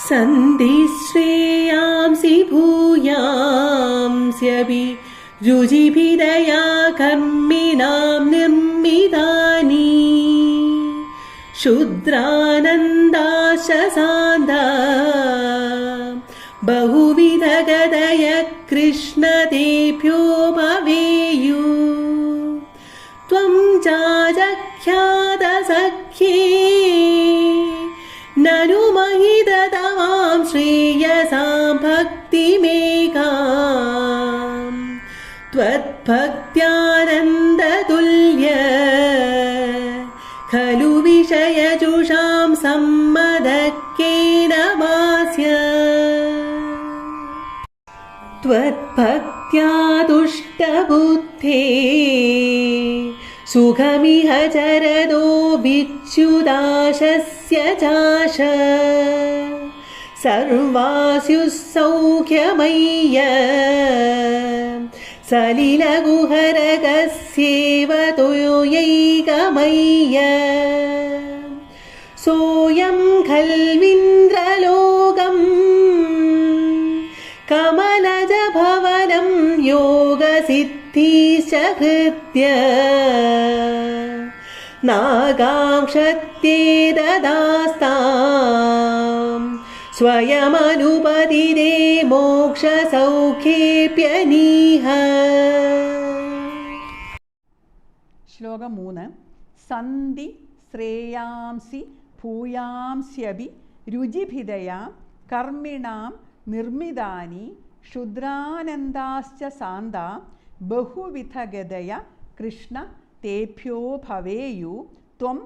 सन्धि श्रेयांसि भूयांस्यपि रुजिभिदया कर्मिणां निर्मितानि। शुद्रानन्दाशसान्दा बहुविधगदय कृष्णदेभ्यो भवेयु त्वं चाजख्यातसख्ये त्वद्भक्त्यानन्दतुल्य खलु विषयजुषां सम्मदक्केन वास्य त्वत्भक्त्या सुखमिह चरदो विच्युदाशस्य चाश सर्वास्युः सौख्यमय्य सलिलगुहरगस्येव तुयैकमय्य सोऽयं खल्विन्द्रलोकम् कमलजभवनं योगसिद्धिश्च हृत्य नागांक्षत्ये ददास्ताम् സ്വയമനുപതിരെ മോക്ഷ സൗഖ്യപ്യനീഹ ശ്ലോകം മൂന്ന്. സന്ധി ശ്രേയാംസി ഭൂയാംസ്യഭി രുചിഭിതയാം കർമ്മിണാം നിർമ്മിതാനി ക്ഷുദ്രാനന്ദാശ്ച സാന്ത ബഹുവിധഗതയ കൃഷ്ണ തേഭ്യോ ഭവേയു ത്വം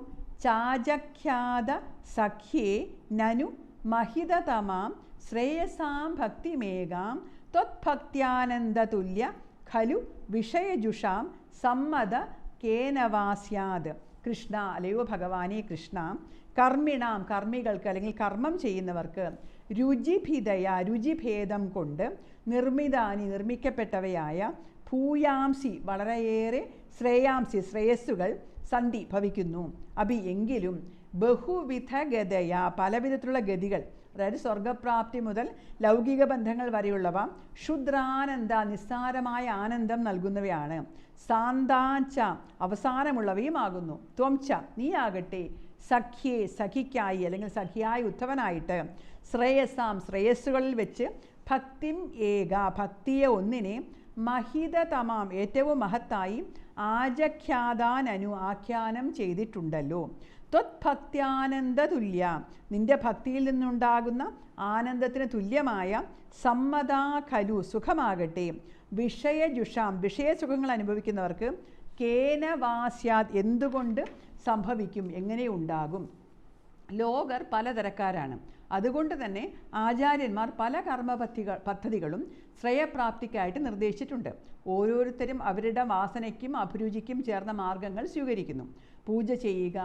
ചാചഖ്യാത സഖ്യേ നനു മഹിതതമാം ശ്രേയസാം ഭക്തിമേകാം ത്വത്ഭക്ത്യാനന്ദതുല്യ ഖലു വിഷയജുഷാം സമ്മത കേനവാസ്യാത്. കൃഷ്ണ അലയോ ഭഗവാനെ കൃഷ്ണ കർമ്മിണാം കർമ്മികൾക്ക് അല്ലെങ്കിൽ കർമ്മം ചെയ്യുന്നവർക്ക് രുചിഭിതയ രുചിഭേദം കൊണ്ട് നിർമ്മിതാനി നിർമ്മിക്കപ്പെട്ടവയായ ഭൂയാംസി വളരെയേറെ ശ്രേയാംസി ശ്രേയസ്സുകൾ സന്ധി ഭവിക്കുന്നു. അഭി എങ്കിലും ബഹുവിധ ഗതയ പലവിധത്തിലുള്ള ഗതികൾ. അതായത് സ്വർഗപ്രാപ്തി മുതൽ ലൗകിക ബന്ധങ്ങൾ വരെയുള്ളവ ക്ഷുദ്രാനന്ദ നിസ്സാരമായ ആനന്ദം നൽകുന്നവയാണ്. സാന്താച്ച അവസാനമുള്ളവയുമാകുന്നു. ത്വംച നീയാകട്ടെ സഖ്യേ സഖിക്കായി അല്ലെങ്കിൽ സഖിയായി ഉദ്ധവനായിട്ട് ശ്രേയസാം ശ്രേയസ്സുകളിൽ വെച്ച് ഭക്തിം ഏക ഭക്തിയെ ഒന്നിനെ മഹിതതമാം ഏറ്റവും മഹത്തായി ആജഖ്യാതാനനു ആഖ്യാനം ചെയ്തിട്ടുണ്ടല്ലോ. ത്വത്ഭക്ത്യാനന്ദ തുല്യ നിന്റെ ഭക്തിയിൽ നിന്നുണ്ടാകുന്ന ആനന്ദത്തിന് തുല്യമായ സമ്മതാ ഖലു സുഖമാകട്ടെ. വിഷയജുഷാം വിഷയസുഖങ്ങൾ അനുഭവിക്കുന്നവർക്ക് കേനവാസ്യാത് എന്തുകൊണ്ട് സംഭവിക്കും എങ്ങനെ ഉണ്ടാകും? ലോകർ പലതരക്കാരാണ്. അതുകൊണ്ട് തന്നെ ആചാര്യന്മാർ പല കർമ്മ പദ്ധതികൾ പദ്ധതികളും ശ്രേയപ്രാപ്തിക്കായിട്ട് നിർദ്ദേശിച്ചിട്ടുണ്ട്. ഓരോരുത്തരും അവരുടെ വാസനയ്ക്കും അഭിരുചിക്കും ചേർന്ന മാർഗങ്ങൾ സ്വീകരിക്കുന്നു. പൂജ ചെയ്യുക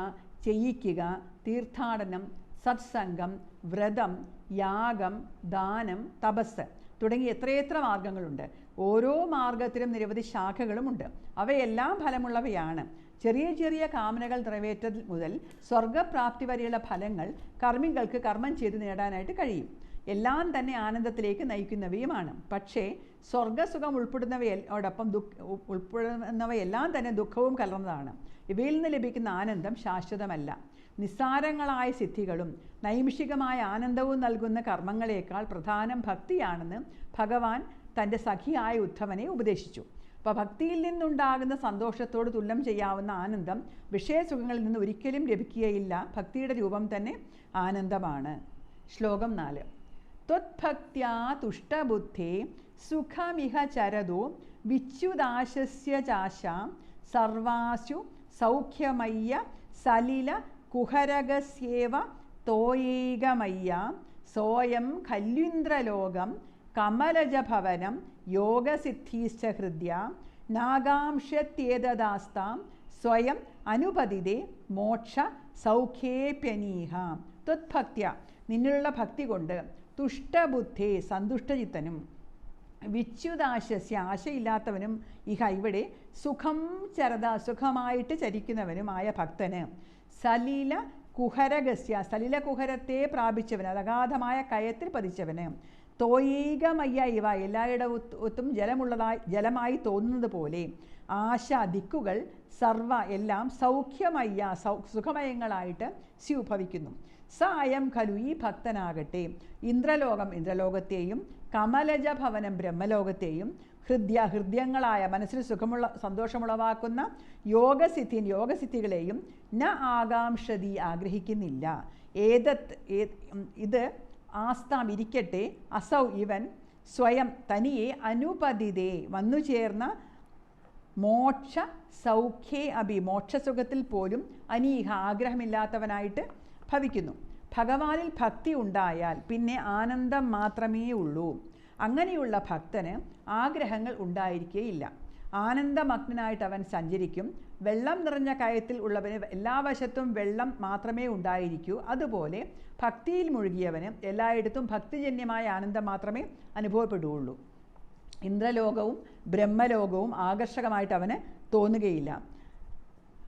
ചെയ്യിക്കുക. തീർത്ഥാടനം സത്സംഗം വ്രതം യാഗം ദാനം തപസ് തുടങ്ങി എത്രയെത്ര മാർഗങ്ങളുണ്ട്. ഓരോ മാർഗത്തിലും നിരവധി ശാഖകളുമുണ്ട്. അവയെല്ലാം ഫലമുള്ളവയാണ്. ചെറിയ ചെറിയ കാമനകൾ നിറവേറ്റൽ മുതൽ സ്വർഗപ്രാപ്തി വരെയുള്ള ഫലങ്ങൾ കർമ്മികൾക്ക് കർമ്മം ചെയ്ത് നേടാനായിട്ട് കഴിയും. എല്ലാം തന്നെ ആനന്ദത്തിലേക്ക് നയിക്കുന്നവയുമാണ്. പക്ഷേ സ്വർഗസുഖം ഉൾപ്പെടുന്നവയോടൊപ്പം ദുഃഖ ഉൾപ്പെടുന്നവയെല്ലാം തന്നെ ദുഃഖവും കലർന്നതാണ്. ഇവയിൽ നിന്ന് ലഭിക്കുന്ന ആനന്ദം ശാശ്വതമല്ല. നിസ്സാരങ്ങളായ സിദ്ധികളും നൈമിഷികമായ ആനന്ദവും നൽകുന്ന കർമ്മങ്ങളേക്കാൾ പ്രധാനം ഭക്തിയാണെന്ന് ഭഗവാൻ തന്റെ സഖിയായ ഉദ്ധവനെ ഉപദേശിച്ചു. അപ്പോൾ ഭക്തിയിൽ നിന്നുണ്ടാകുന്ന സന്തോഷത്തോട് തുല്യം ചെയ്യാവുന്ന ആനന്ദം വിഷയസുഖങ്ങളിൽ നിന്ന് ഒരിക്കലും ലഭിക്കുകയില്ല. ഭക്തിയുടെ രൂപം തന്നെ ആനന്ദമാണ്. ശ്ലോകം നാല്. ത്വത്ഭക്ത്യാ തുഷ്ടബുദ്ധേ സുഖമിഹ ചരതോ വിച്യുദാശസ്യ ചാശാം സർവാസു സൗഖ്യമയ്യ സലില കുഹരകസ്യേവ തോയേകമയ്യ സോയം ഖല്യുന്ദ്രലോകം കമലജഭവനം യോഗസിദ്ധീശ്ച ഹൃദ്യ നാഗാംശത്യേതദാസ്താം സ്വയം അനുപതിതെ മോക്ഷ സൗഖ്യേപ്യനീഹ. ത്വത്ഭക്ത്യ നിന്നിലുള്ള ഭക്തി കൊണ്ട് തുഷ്ടബുദ്ധേ സന്തുഷ്ടചിത്തനും. വിച്യുതാശസ്യ ആശയില്ലാത്തവനും ഇഹ ഇവിടെ സുഖം ചരത സുഖമായിട്ട് ചരിക്കുന്നവനുമായ ഭക്തന്. സലീല കുഹരഗസ്യ സലില കുഹരത്തെ പ്രാപിച്ചവന് അതഗാധമായ കയത്തിൽ പതിച്ചവന്. തോയീകമയ്യ ഇവ എല്ലായിടത്തും ജലമുള്ളതായി ജലമായി തോന്നുന്നത് പോലെ ആശ ദിക്കുകൾ സർവ എല്ലാം സൗഖ്യമയ്യ സൗ സുഖമയങ്ങളായിട്ട് സ്യൂഭവിക്കുന്നു സായം ഖലു ഈ ഭക്തനാകട്ടെ. ഇന്ദ്രലോകം ഇന്ദ്രലോകത്തെയും കമലജ ഭവനം ബ്രഹ്മലോകത്തെയും ഹൃദ്യ ഹൃദ്യങ്ങളായ മനസ്സിന് സുഖമുള്ള സന്തോഷമുളവാക്കുന്ന യോഗസിദ്ധി യോഗസിദ്ധികളെയും ന ആകാംക്ഷതി ആഗ്രഹിക്കുന്നില്ല. ഏതത് ഇത് ആസ്താം ഇരിക്കട്ടെ അസൗ ഇവൻ സ്വയം തനിയെ അനുപതിതേ. വന്നു ചേർന്ന മോക്ഷ സൗഖ്യേ അഭി മോക്ഷസുഖത്തിൽ പോലും അനീഹ ആഗ്രഹമില്ലാത്തവനായിട്ട് ഭവിക്കുന്നു. ഭഗവാനിൽ ഭക്തി ഉണ്ടായാൽ പിന്നെ ആനന്ദം മാത്രമേ ഉള്ളൂ അങ്ങനെയുള്ള ഭക്തന് ആഗ്രഹങ്ങൾ ഉണ്ടായിരിക്കുകയില്ല ആനന്ദമഗ്നായിട്ട് അവൻ സഞ്ചരിക്കും. വെള്ളം നിറഞ്ഞ കയത്തിൽ ഉള്ളവന് എല്ലാ വശത്തും വെള്ളം മാത്രമേ ഉണ്ടായിരിക്കൂ. അതുപോലെ ഭക്തിയിൽ മുഴുകിയവന് എല്ലായിടത്തും ഭക്തിജന്യമായ ആനന്ദം മാത്രമേ അനുഭവപ്പെടുകയുള്ളൂ. ഇന്ദ്രലോകവും ബ്രഹ്മലോകവും ആകർഷകമായിട്ട് അവന് തോന്നുകയില്ല.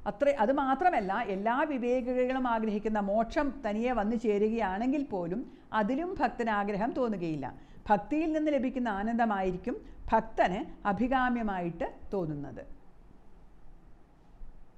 അത്ര അത് മാത്രമല്ല എല്ലാ വിവേകികളും ആഗ്രഹിക്കുന്ന മോക്ഷം തനിയെ വന്നു ചേരുകയാണെങ്കിൽ പോലും അതിലും ഭക്തന് ആഗ്രഹം തോന്നുകയില്ല. ഭക്തിയിൽ നിന്ന് ലഭിക്കുന്ന ആനന്ദമായിരിക്കും ഭക്തന് അഭികാമ്യമായിട്ട് തോന്നുന്നത്.